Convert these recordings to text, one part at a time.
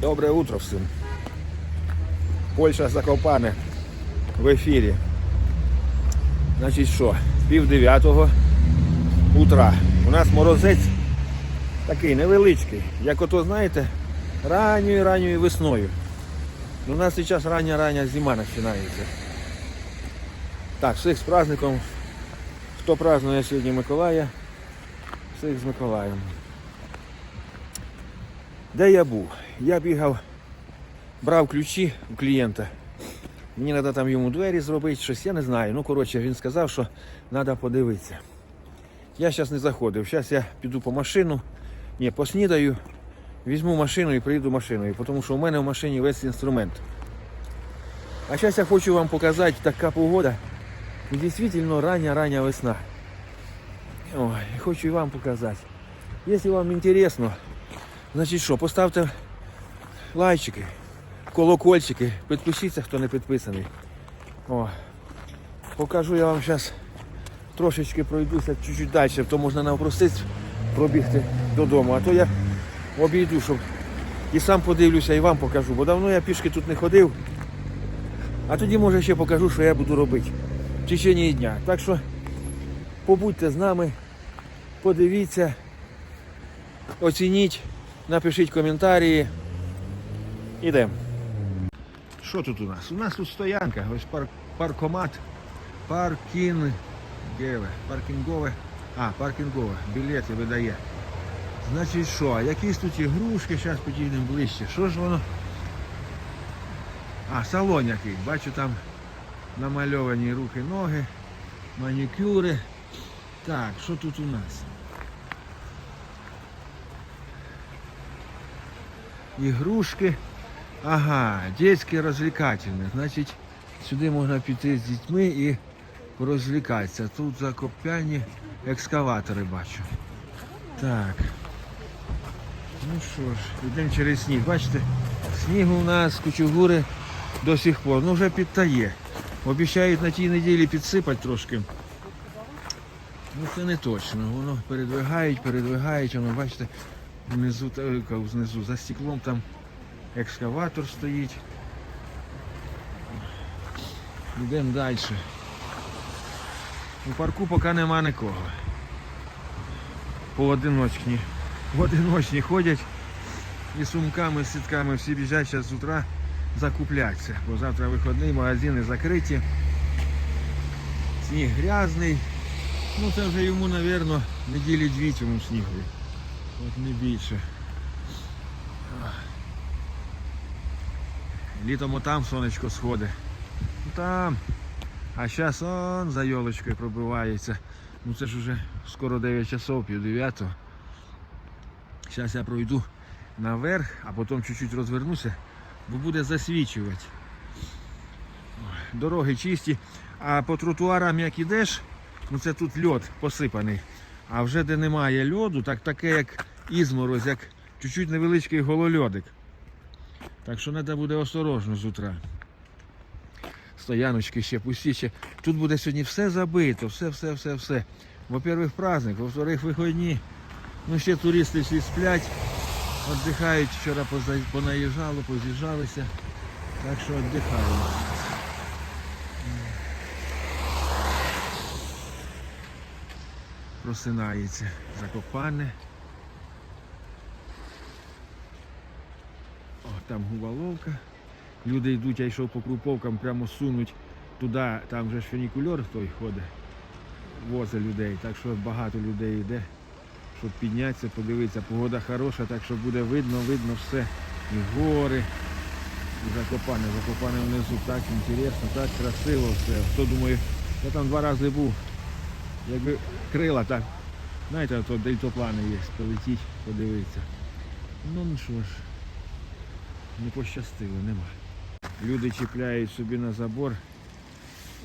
Доброе утро всім. Польща Закопане в ефірі. Значить що, пів дев'ятого утра. У нас морозець такий невеличкий, як ото, знаєте, ранньою ранньою весною. У нас зараз рання рання зима починається. Так, всіх з праздником. Хто празднує сьогодні Миколая, всіх з Миколаєм. Де я був? Я бігав, брав ключі у клієнта. Мені треба там йому двері зробити, щось, я не знаю. Ну, коротше, він сказав, що треба подивитися. Я зараз не заходив. Зараз я піду по машину, ні, поснідаю, візьму машину і приїду машиною, тому що у мене в машині весь інструмент. А зараз я хочу вам показати така погода. Дійсно рання-рання весна. Ой, хочу і вам показати. Якщо вам інтересно, значить що, поставте лайчики, колокольчики, підпишіться, хто не підписаний. О, покажу я вам зараз трошечки пройдуся чуть-чуть далі, то можна навпростись пробігти додому, а то я обійду, щоб і сам подивлюся, і вам покажу, бо давно я пішки тут не ходив. А тоді може ще покажу, що я буду робити в течение дня. Так що побудьте з нами, подивіться, оцініть, напишіть коментарі. Ідемо. Що тут у нас? У нас тут стоянка, ось пар- паркомат, паркінгове, паркінгове, а, паркінгове, білети видає. Значить що, якісь тут ігрушки, зараз підійдемо ближче. Що ж воно? А, салон який. Бачу там намальовані руки, ноги, манікюри. Так, що тут у нас? Ігрушки. Ага, дитяче розвлекательне. Значить, сюди можна піти з дітьми і порозвлікатися. Тут закоп'яні екскаватори бачу. Так. Ну що ж, йдемо через сніг. Бачите, снігу у нас кучугури до сих пор. Ну вже підтає. Обіцяють на тій неділі підсипати трошки. Ну це не точно. Воно передвигають, передвигають, воно бачите, внизу, е, знизу за стеклом там екскаватор стоїть. Йдемо далі. У парку поки нема нікого. Поодиночні. Поодиночні ходять і сумками, з сітками всі біжать зараз з утра закуплятися. Бо завтра вихідний, магазини закриті. Сніг грязний. Ну це вже йому, мабуть, неділі дві цьому снігові. От не більше. Літом отам сонечко сходить. Там. А зараз он за йолочкою пробивається. Ну це ж уже скоро 9 часов, пів 9. Зараз я пройду наверх, а потім чуть-чуть розвернуся, бо буде засвічувати. Дороги чисті, а по тротуарам як ідеш, ну це тут льод посипаний. А вже де немає льоду, так таке як ізмороз, як чуть-чуть невеличкий голольодик. Так що треба буде осторожно з утра. Стояночки ще пусті ще. Тут буде сьогодні все забито, все, все, все, все. Во-первых, праздник, во-вторых, вихідні. Ну ще туристи всі сплять, віддихають. Вчора понаїжджало, поз'їжджалися. Так що віддихаємо. Просинається Закопане. Там губоловка. Люди йдуть, я йшов по круповкам, прямо сунуть туди, там вже ж фунікульор той ходить, возить людей. Так що багато людей йде, щоб піднятися, подивитися. Погода хороша, так що буде видно, видно все. І гори, і закопане, закопане внизу. Так інтересно, так красиво все. Хто думає, я там два рази був. Якби крила так. Знаєте, то дельтоплани є, полетіть, подивитися. Ну ну що ж, не пощастило, нема. Люди чіпляють собі на забор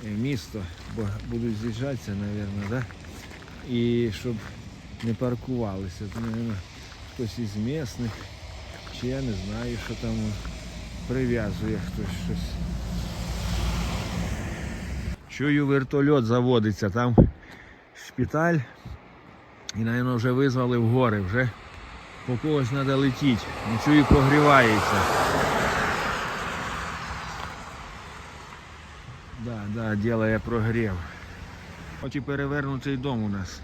е, місто, бо будуть з'їжджатися, мабуть, да? і щоб не паркувалися. То, мабуть, хтось із місних, чи я не знаю, що там прив'язує хтось щось. Чую, вертольот заводиться, там шпиталь. І, мабуть, вже визвали в гори, вже По когось треба летіти. Ну, чую, прогрівається. Да, да, делає прогрів. Хоч і перевернутий дом у нас.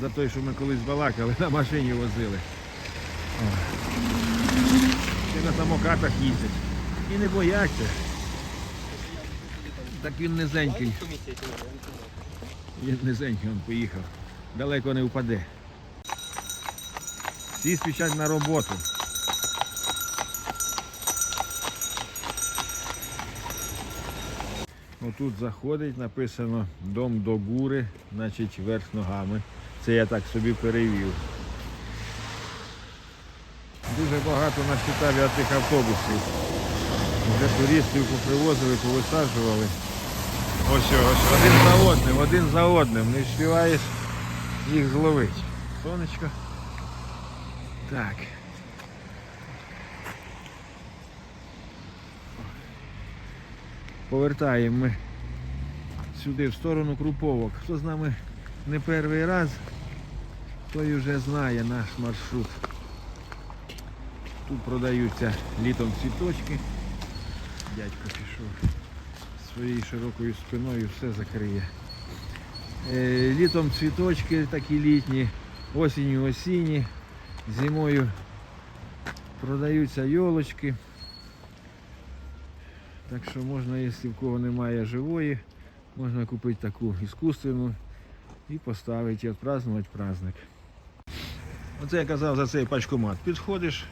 За той, що ми колись балакали, на машині возили. О. Ще на самокатах їздять. І не бояться. Так він низенький. Він низенький він поїхав. Далеко не впаде. Всі спішать на роботу. Отут заходить, написано дом до гури, значить верх ногами. Це я так собі перевів. Дуже багато насчитали тих автобусів. Вже туристів попривозили, повисаджували. Ось, ось, один за одним, один за одним. Не встигаєш їх зловити. Сонечко. Так. Повертаємо ми сюди, в сторону Круповок. Хто з нами не перший раз, той вже знає наш маршрут. Тут продаються літом цвіточки. Дядько пішов своєю широкою спиною все закриє. Е, Літом цвіточки такі літні, осінню осінні, зимою продаються йолочки. Так що можна, якщо в кого немає живої, можна купити таку іскусственну і поставити, і відпразнувати праздник. Оце я казав за цей пачкомат. Підходиш,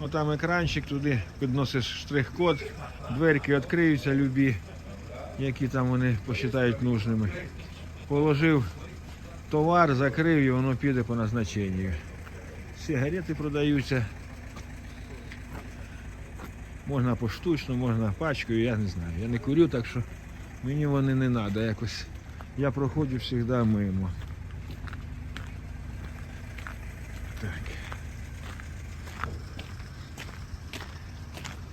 отам екранчик, туди підносиш штрих-код, дверки відкриються любі, які там вони посчитають нужними. Положив товар, закрив і воно піде по назначенню. Сигарети продаються. Можна поштучно, можна пачкою, я не знаю. Я не курю, так що мені вони не треба якось. Я проходжу завжди мимо. Так.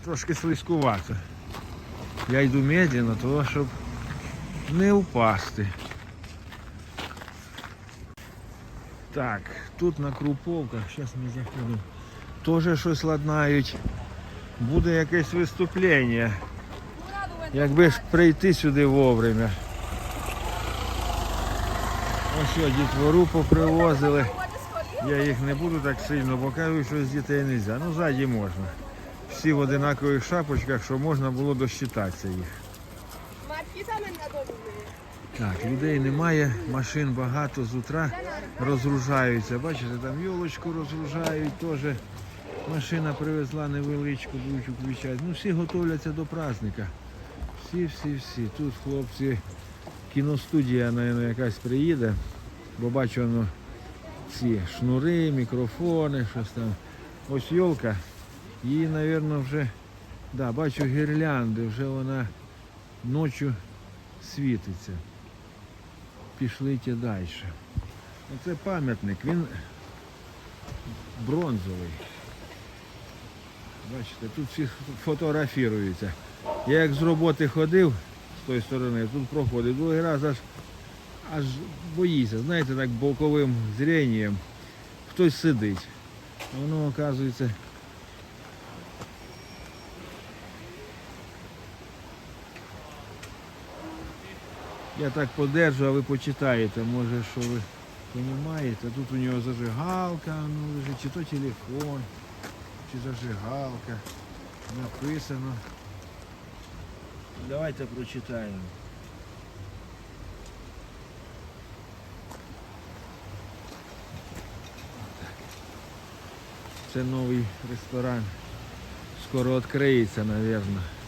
Трошки слизькувато. Я йду медленно, того, щоб не впасти. Так, тут на Круповках, зараз ми заходимо. Теж щось ладнають. Буде якесь виступлення. Якби ж прийти сюди вовремя. Ось що, дітвору попривозили. Я їх не буду так сильно, бо кажуть, що з дітей не можна. Ну, ззаді можна. Всі в одинакових шапочках, що можна було досчитатися їх. Матки там на дому. Так, людей немає, машин багато з утра розгружаються. Бачите, там йолочку розгружають теж. Машина привезла невеличку, будуть включати. Ну всі готовляться до праздника. Всі, всі, всі. Тут хлопці, кіностудія, мабуть, якась приїде, бо бачу воно ці шнури, мікрофони, щось там. Ось йолка. Її, мабуть, вже, да, бачу гірлянди, вже вона ночі світиться. Пішли ті далі. Оце пам'ятник, він бронзовий. Бачите, тут всі фотографіруються. Я як з роботи ходив з тої сторони, тут проходив, другий раз аж, аж боїся, знаєте, так боковим зрінням. Хтось сидить. Воно, оказується, Я так подержу, а ви почитаєте, може, що ви розумієте. Тут у нього зажигалка, ну, чи то телефон, чи зажигалка. Написано. Давайте прочитаємо. Це новий ресторан. Скоро відкриється, мабуть.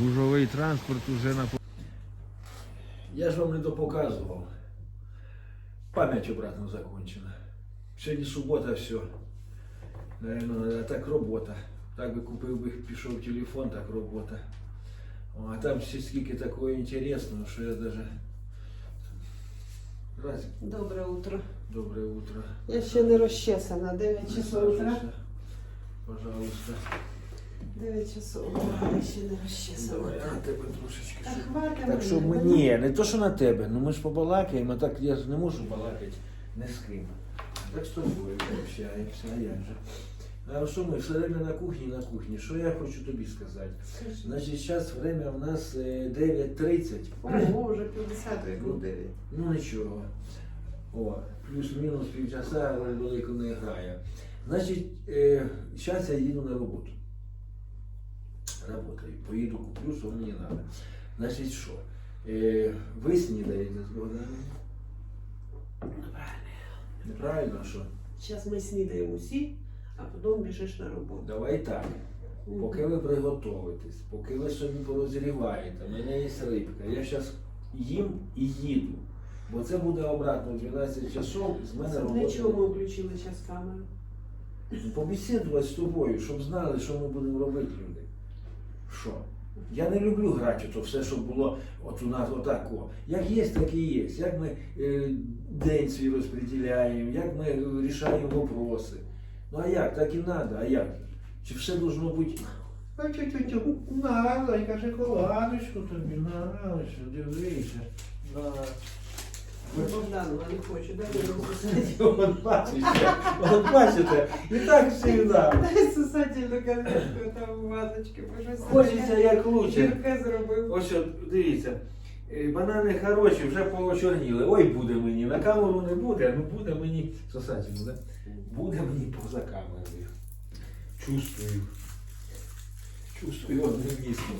Гужовий транспорт уже на Я ж вам не допоказував. Пам'ять обратно закончена. Сьогодні субота, все. Наверно, так робота. Так би купив би, пішов телефон, так робота. О, а там всі скільки такого інтересного, що я даже. Раз, Добре утро. добре утро. Я ще не розчесана. 9 часов утра. Присаджуйся, Пожалуйста. 9 часов. Ще не на тебе трошечки. Так щоб- Так що мені. ми ні, не то, що на тебе, ну ми ж побалакаємо, а так я ж не можу балакати. Не з ким. Так з тобою общаємося, а як же. А що ми все время на кухні, на кухні. Що я хочу тобі сказати? Значить, зараз время у нас е, 9.30. Ого, вже 50 як у 9. Ну нічого. О, плюс-мінус півчаса роль велику не грає. Значить, е, зараз я їду на роботу. Работаю. Поїду, куплю, що мені треба. Значить, що? Е, ви снідаєте з Богданом? Неправильно, що? Зараз ми снідаємо усі, а потім біжиш на роботу. Давай так. Поки ви приготовитесь, поки ви собі порозріваєте, у мене є рибка, я зараз їм і їду. Бо це буде обратно в 12 часов, з мене Для робота. чого ми включили зараз камеру? Побесідувати з тобою, щоб знали, що ми будемо робити. Що? Я не люблю грати то все, що було от у нас отак. Як є, так і є. Як ми е, день свій розподіляємо, як ми рішаємо вопроси. Ну а як? Так і треба, а як? Чи все должно бути. А тю-тю-тю, на, зайка, шоколадочку тобі, на, дивися. На. Богдан, вона не хоче, дай. От бачите, от бачите, і так завжди. Дай сосательну конфетку там у вазочки, бо щось Хочеться як лучше. Зробив. Ось от, дивіться, е, банани хороші, вже поочорніли. Ой, буде мені. На камеру не буде, ну буде мені. Сосательно, да? Буде мені поза камерою. Чувствую. Чувствую одним містом.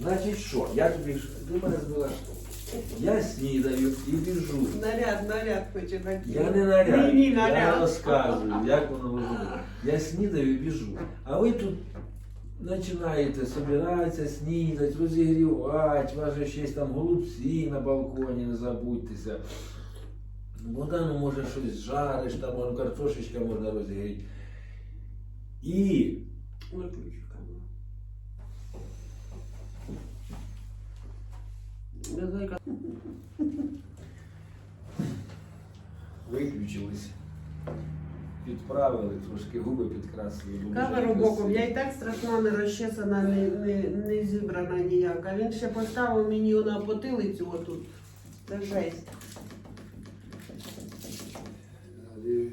Значить що, я тобі ж- ти мене збила. Я снідаю і біжу. Наряд, наряд хоче накинути. Я не наряд, Ні, ні, я наряд. розказую, як воно виглядає. Я снідаю і біжу. А ви тут починаєте збиратися, снідати, розігрівати, вас же ще там голубці на балконі, не забудьтеся. Богдану може щось жариш, там вон, картошечка можна розігріти. І Виключу Виключились, підправили, трошки губи підкрасили. Камеру боком, я і так страшна, не розчесана, не, не, не зібрана ніяк. А він ще поставив мені на потилицю отут. Це жесть.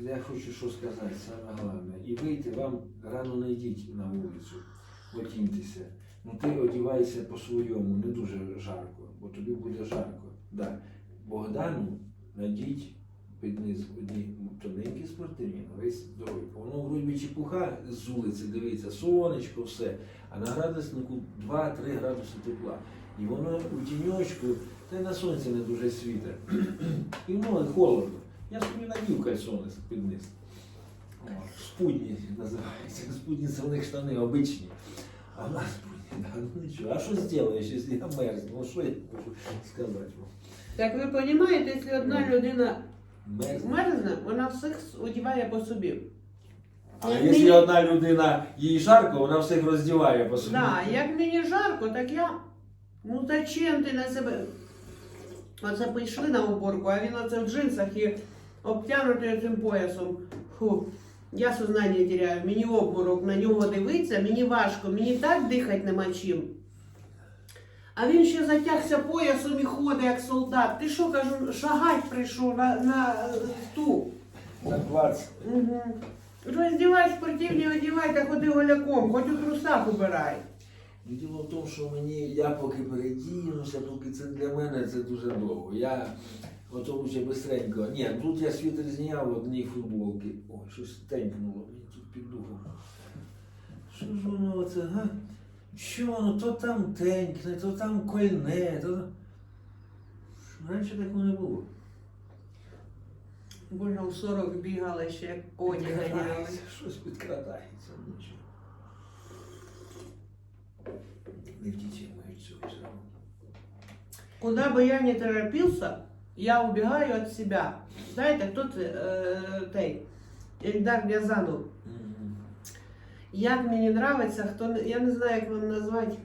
Я хочу що сказати, саме головне. І вийти вам рано не йдіть на вулицю, отіньтеся. Ну ти одівайся по-своєму, не дуже жарко, бо тобі буде жарко. Да. Богдану надіть під низ одні тоненькі спортивні, весь здоровий. Воно вроді чепуха з вулиці, дивиться, сонечко, все. А на градуснику 2-3 градуси тепла. І воно у тіньочку, та й на сонці не дуже світе. І воно холодно. Я собі надів кальсони під низ. Спудні називається. Спудні це в них штани обичні. А в нас ну. А що зробиш, якщо я мерзну? Ну що я можу сказати вам? Так ви розумієте, якщо одна людина Мерзну. мерзне, вона всіх одіває по собі. А Як якщо мені- одна людина їй жарко, вона всіх роздіває по собі. Да, як мені жарко, так я. Ну зачем ти на себе? Оце пішли на уборку, а він оце в джинсах і обтягнутий цим поясом. Фу. Я сознання теряю, мені обморок на нього дивиться, мені важко, мені так дихати нема чим. А він ще затягся поясом і ходить, як солдат. Ти що, кажу, шагать прийшов на, на ту. На 20. Угу. Роздівай спортивні, одівай та ходи голяком, хоч у трусах убирай. Ну, Діло в тому, що мені, я поки передінуся, поки це для мене це дуже довго. Я ото лучше бистренько. Ні, тут я світер зняв в одній футболці. Ой, щось тенькнуло мені тут під духом. Що ж воно оце, га? Що воно, то там тенькне, то там кольне, то. Раніше такого не було. Боже, у 40 бігали ще, коні ганяли. Щось підкрадається, нічого. Не втічемають цього всього. Куда бы я не торопился, я убегаю от себя. Знаєте, хто це е, той Ельдар Рязанов. Мгм. Як мені нравиться, хто не- я не знаю, як вам назвати,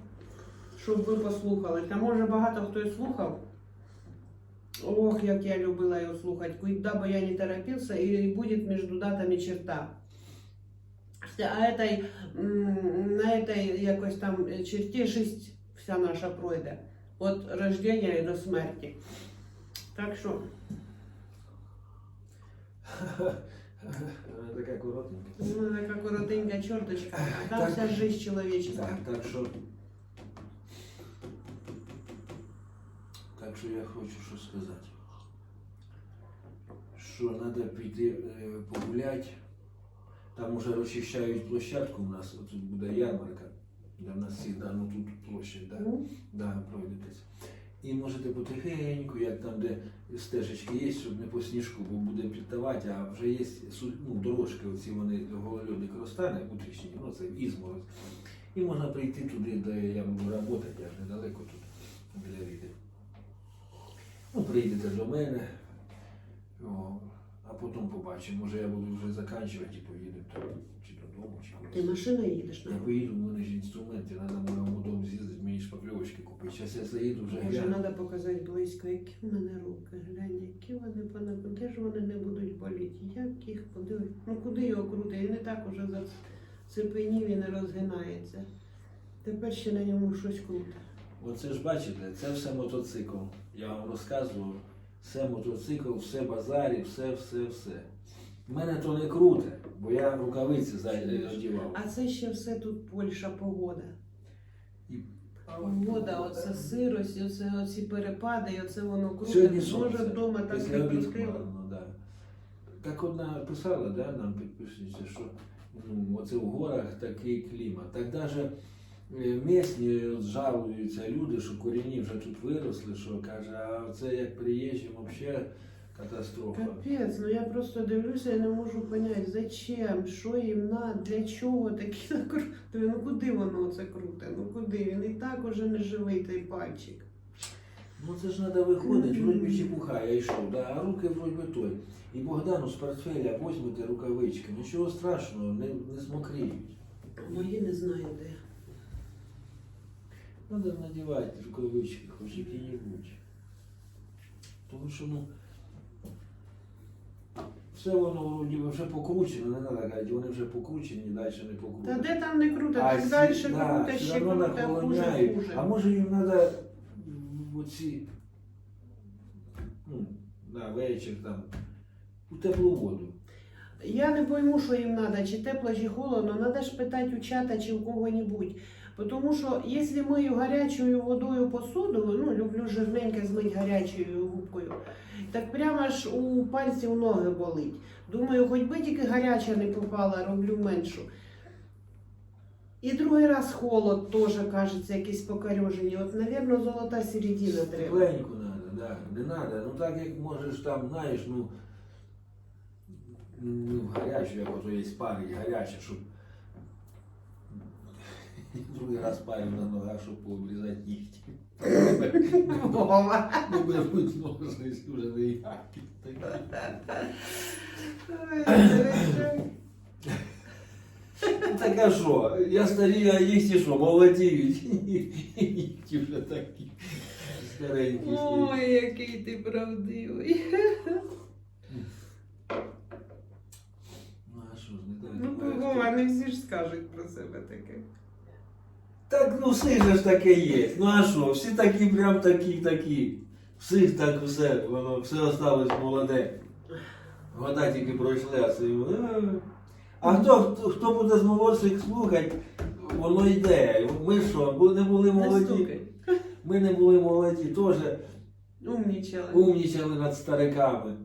щоб ви послухали. Та може багато хто і слухав. Ох, як я любила його слухати. Куда бы я не торопился, и будет между датами черта. А этой, м, на этой якось там черті жисть вся наша пройде. От рождення і до смерті. Так що, Вона така коротенька. Ну, така коротенька чорточка, а там Так. вся жизнь чоловічка. Так, так що. Так що я хочу що сказати. Що треба піти е, погуляти. Там уже розчищають площадку у нас, тут буде ярмарка. Де в нас всі, да, ну тут площадь, да. Ну, Да, пройдетесь. І можете потихеньку, як там, де стежечки є, щоб не по сніжку, бо буде підтавати, а вже є ну, дорожки, оці вони голольодик розтане, утрішні, ну це ізмороз. І можна прийти туди, де я буду працювати, я ж недалеко тут, біля Ріди. Ну, прийдете до мене, о, а потім побачимо. Може я буду вже закінчувати і поїдемо там, чи ти машиною їдеш Я поїду, у мене ж інструменти, треба в моєму дому з'їздити, мені шпакльовочки купити. Зараз я заїду вже Може, гляну. треба показати близько, які в мене руки. Глянь, які вони понад... Де ж вони не будуть боліти? Як їх подивити? Ну куди його крути? Він не так уже зацепенів і не розгинається. Тепер ще на ньому щось круте. Оце ж бачите, це все мотоцикл. Я вам розказував, все мотоцикл, все базарі, все, все, все. У мене то не круте, бо я рукавиці за- одівав. А це ще все тут Польща погода. І- Погода, оце сирость, оце оці перепади, і оце воно круте. Сьогодні Може вдома так прикрутило. да. Так одна писала, да, нам підписниця, що ну, оце в горах такий клімат. Так навіть місні жалуються люди, що корінні вже тут виросли, що каже, а це як приїжджим, взагалі катастрофа. Капець, ну я просто дивлюся і не можу поняти, зачем, що їм на, для чого такі накрути. Ну куди воно це круте? Ну куди? Він і так уже не живий той пальчик. Ну це ж треба виходити, вроді би чепуха, я йшов, да, а руки вроді той. І Богдану з портфеля візьмете рукавички, нічого страшного, не, не змокріють. Мої не знаю де. Надо надівати рукавички, хоч які-небудь. Тому що, ну, все воно вроді би вже покручено, не треба казати, вони вже покручені, далі не покручені. Та де там не круте, А так сі- далі да, круте, все ще одно круте, хуже, наклоняють. хуже. А може їм треба оці, ну, на вечір там, у теплу воду. Я не пойму, що їм треба, чи тепло, чи холодно. Треба ж питати у чата чи у кого-небудь. Тому що якщо мию гарячою водою посуду, ну люблю жирненьке змить гарячою губкою, так прямо ж у пальців ноги болить. Думаю, хоч би тільки гаряча не попала, роблю меншу. І другий раз холод теж кажеться, якісь покорежені. От, мабуть, золота середина треба. Тепленьку треба, да. Не треба. Ну так як можеш там, знаєш, ну, ну гарячу, як є парить гаряча, щоб другий раз парю на ногах, щоб пообрізати нігті. Вова. Не беруть ножниці вже не які. Ну, Так а що? Я старію, а їхті що, молодіють. Нігті вже такі старенькі. Ой, який ти правдивий. Ну а що ж, не так. Ну, Вова, не всі ж скажуть про себе таке. Так ну все ж таке є. Ну а що, всі такі, прям такі, такі. Всіх так все, воно все осталось молоде. Года тільки пройшли, а це «Е». А хто, хто, хто буде з молодших слухати, воно йде. Ми що, не були молоді. Ми не були молоді, теж Умнічали. умнічали над стариками.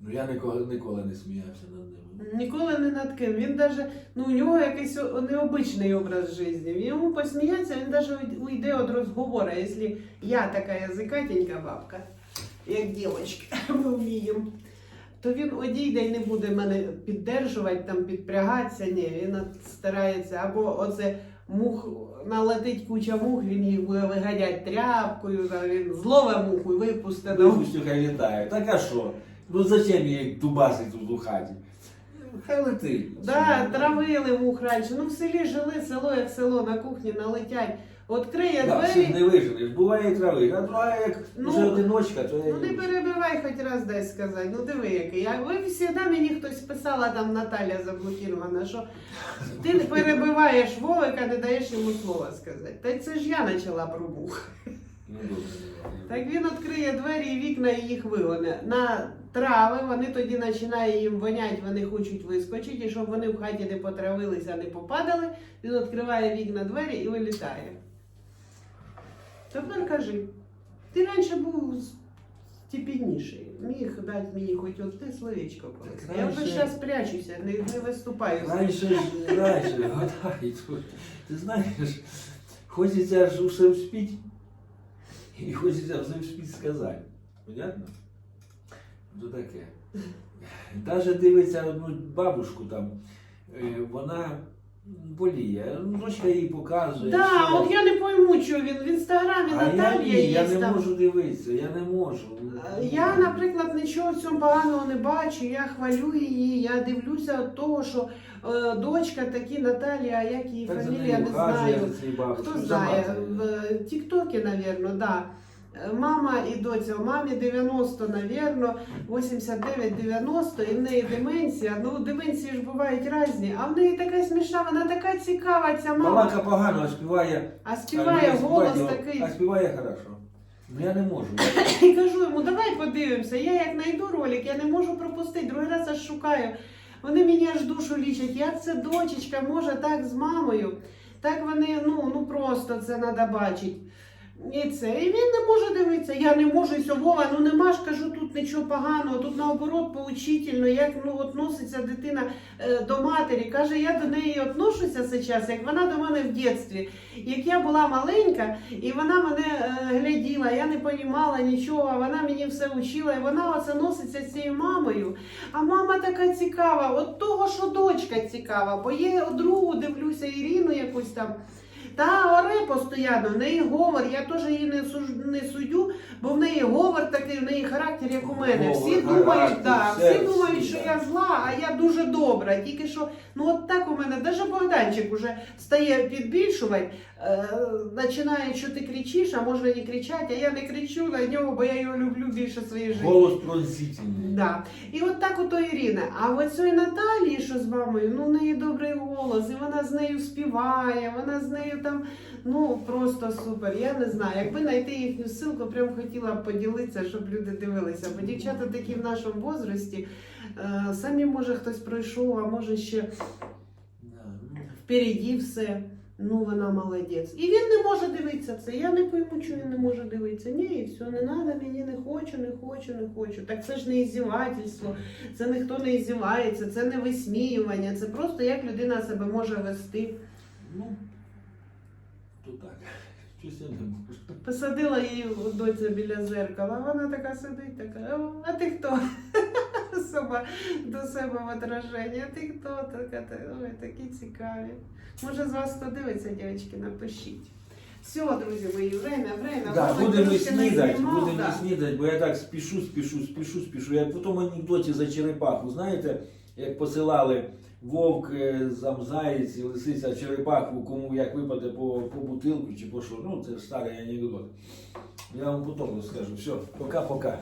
Ну я ніколи, ніколи не сміявся над ними. Ніколи не над ким. Він даже, ну у нього якийсь необичний образ життя. Йому посміятися, він даже уйде від розговору. Якщо я така язикатенька бабка, як дівчинка, ми вміємо, то він одійде і не буде мене піддержувати, там, підпрягатися. Ні, він старається. Або оце мух налетить куча мух, він їх буде виганяти тряпкою, він злове муху і випустить. на Пусть хай літає. Так а що? Ну зачем їй дубасить у хаті? Хай летить. Да, травили мух раніше. Ну в селі жили, село як село, на кухні налетять. Відкриє Да, всіх двері. не виженеш. Буває і трави. А друга як Ну, вже одиночка, то я Ну не перебивай хоч раз дай сказати. Ну диви який. Я, ви завжди мені хтось писала там Наталя заблокірована, що ти перебиваєш Вовика, не даєш йому слова сказати. Та це ж я почала про мух. Добре. Так він відкриє двері і вікна і їх вигоне. На трави вони тоді починає їм воняти, вони хочуть вискочити, і щоб вони в хаті не потравилися, не попадали, він відкриває вікна двері і вилітає. Тепер кажи, ти раніше був степенніший, міг дати мені хоч одне словечко колись. Так Я вже зараз прячуся, не, не виступаю. Раніше ж, раніше, гадай, ти знаєш, хочеться ж усе вспіть, і хочеться все вспіть сказати. Понятно? То таке. Даже дивиться одну бабушку там, е, вона боліє, дочка їй показує. Так, ще от я не пойму, що він в інстаграмі а я, Наталія є я не там. можу дивитися, я не можу. Я, наприклад, нічого в цьому поганого не бачу. Я хвалю її, я дивлюся від того, що е, дочка такі Наталія, як її Так фамілія, не знаю. Хто знає, в Тіктокі, напевно, да. Мама і доця, мамі 90, навірно, 89-90, і в неї деменція. Ну, деменції ж бувають різні, а в неї така смішна, вона така цікава, ця мама. Балака погано, а співає. А співає а голос співає, такий. А співає хорошо. Ну я не можу. І кажу йому, давай подивимося. Я як знайду ролик, я не можу пропустити. Другий раз аж шукаю. Вони мені аж душу лічать. Як це дочечка може так з мамою? Так вони, ну, ну просто це треба бачити. І це. І він не може дивитися. Я не можу, і Вова, ну нема ж кажу тут нічого поганого. Тут наоборот поучительно, як ну, относиться дитина е, до матері. Каже, я до неї отношуся зараз, як вона до мене в дитинстві. Як я була маленька, і вона мене е, гляділа, я не розуміла нічого, вона мені все учила, і вона оце носиться цією мамою. А мама така цікава, от того, що дочка цікава, бо є другу, дивлюся, Ірину якусь там. Та оре постійно, в неї говор, я теж її не, суж, не суддю, бо в неї говор такий, в неї характер, як у мене. Всі Говор, думають, характер, да, всі думають, що я зла, а я дуже добра. Тільки що, ну от так у мене, навіть Богданчик уже стає підбільшувати, е, починає, що ти кричиш, а може не кричати, а я не кричу на нього, бо я його люблю більше своєї життя. Голос пронзительний. Да. І от так ото Ірина. А цієї Наталії, що з мамою, ну в неї добрий голос, і вона з нею співає, вона з нею там, ну просто супер. Я не знаю. Якби знайти їхню ссылку, прям хотіла б поділитися, щоб люди дивилися. Бо дівчата такі в нашому возрасті, е, самі може хтось пройшов, а може ще ну, впереді все. Ну, вона молодець. І він не може дивитися це. Я не пойму, чого він не може дивитися. Ні, і все, не треба, мені не хочу, не хочу, не хочу. Так це ж не іздівательство, це ніхто не іздівається, це не висміювання, це просто як людина себе може вести. То так. Щось я не можу. Посадила її доця біля зеркала, вона така сидить, така, «О, а ти хто? Сама до себе в отраженні, а ти хто? Така, та- ой, такі цікаві. Може, з вас хто дивиться, дівчатки, напишіть. Все, друзі мої, время, время. Да, будемо трошки снідати, будемо да. снідати, бо я так спішу, спішу, спішу, спішу. Я в тому анекдоті за черепаху, знаєте, як посилали вовк, замзаєць, і лисиця черепаху, кому як випаде по, по бутилку чи по що. Ну, це старий анекдот. Я вам потім розкажу. Все, пока-пока.